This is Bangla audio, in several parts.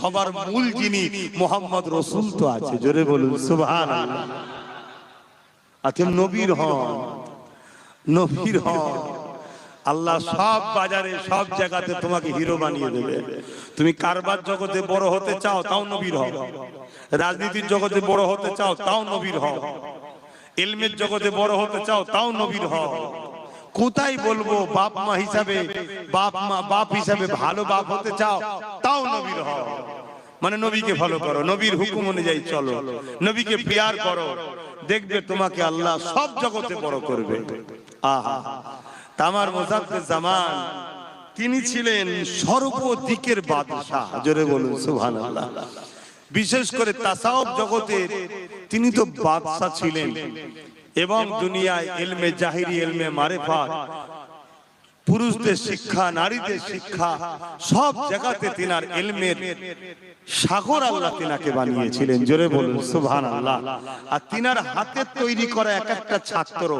সবার মূল যিনি মোহাম্মদ রসুল তো আছে জোরে বলুন সুবহান আচ্ছা নবীর হন নবীর হন। আল্লাহ সব বাজারে সব জায়গাতে তোমাকে হিরো বানিয়ে দেবে। তুমি কারবার জগতে বড় হতে চাও তাও নবীর হও। রাজনীতির জগতে বড় হতে চাও তাও নবীর হও। এলমের জগতে বড় হতে চাও তাও নবীর হও। কোথায় বলব? বাপ মা হিসাবে, বাপ মা, বাপ হিসাবে ভালো বাপ হতে চাও, তাও নবীর হও। মানে নবীকে ফলো করো, নবীর হুকুম অনুযায়ী চলো। নবীকে প্রিয়ার করো। দেখবে তোমাকে আল্লাহ সব জগতে বড় করবে। আহা। তামার মোজাদ্দে জামান, তিনি ছিলেন সর্বদিকের বাদশাহ। জোরে বলুন, সুবহানাল্লাহ। বিশেষ করে তাসাউফ জগতের তিনি তো বাদশাহ ছিলেন। এবং দুনিয়ায় এলমে জাহিরি এলমে মারেফাত পুরুষদের শিক্ষা নারীদের শিক্ষা সব জায়গাতে তিনার এলমের সাগর আল্লাহ তিনাকে বানিয়েছিলেন। জোরে বলুন সুভান আল্লাহ আর তিনার হাতে তৈরি করা এক একটা ছাত্র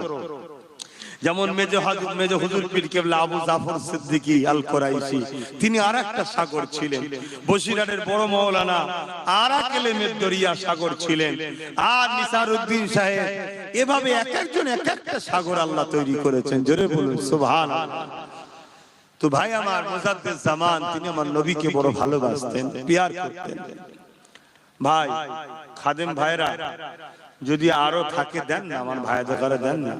যেমন মেজ হাজুর মেজ হুজুর পীর কেবলা আবু জাফর সিদ্দিকী আল কোরাইশি তিনি আর একটা সাগর ছিলেন। বসিরাটের বড় মৌলানা আর এক এলেমের দরিয়া সাগর ছিলেন। আর নিসার উদ্দিন সাহেব। এভাবে এক একজন এক একটা সাগর আল্লাহ তৈরি করেছেন। জোরে বলুন সুবহান তো ভাই আমার মুজাদ্দেদ জামান তিনি আমার নবীকে বড় ভালোবাসতেন পিয়ার করতেন। ভাই খাদেম ভাইরা যদি আরও থাকে দেন না আমার ভাইদের ঘরে দেন না।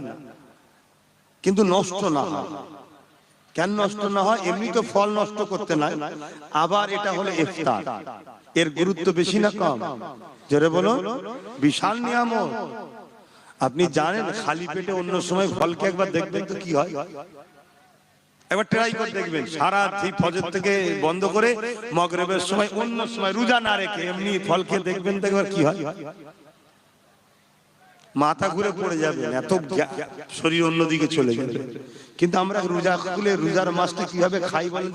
কিন্তু নষ্ট না হয়। কেন নষ্ট না হয়? এমনি তো ফল নষ্ট করতে নাই। আবার এটা হলো ইফতার। এর গুরুত্ব বেশি না কম? জোরে বলুন। বিশাল নিয়ামত। আপনি জানেন খালি পেটে অন্য সময় ফলকে একবার দেখবেন তো কি হয়? একবার ট্রাই করে দেখবেন। সারা সেই ফজর থেকে বন্ধ করে মগরবের সময় অন্য সময় রোজা না রেখে এমনি ফল খেয়ে দেখবেন তো একবার কি হয়? মাথা ঘুরে পড়ে যাবে এত শরীর অন্যদিকে চলে যাবে। কিন্তু আমরা রোজা খুলে রোজার মাসটা কীভাবে খাই বলেন?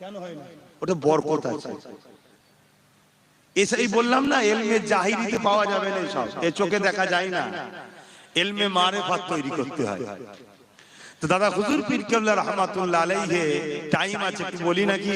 কেন হয় না? ওটা বরকত আছে। এসেই বললাম না এলমে জাহিরিতে পাওয়া যাবে না সব এ চোখে দেখা যায় না। এলমে মারে ভাত তৈরি করতে হয়। তো দাদা হুজুর পীর কেবলা রহমাতুল্লাহ আলাইহি টাইম আছে কি বলি নাকি?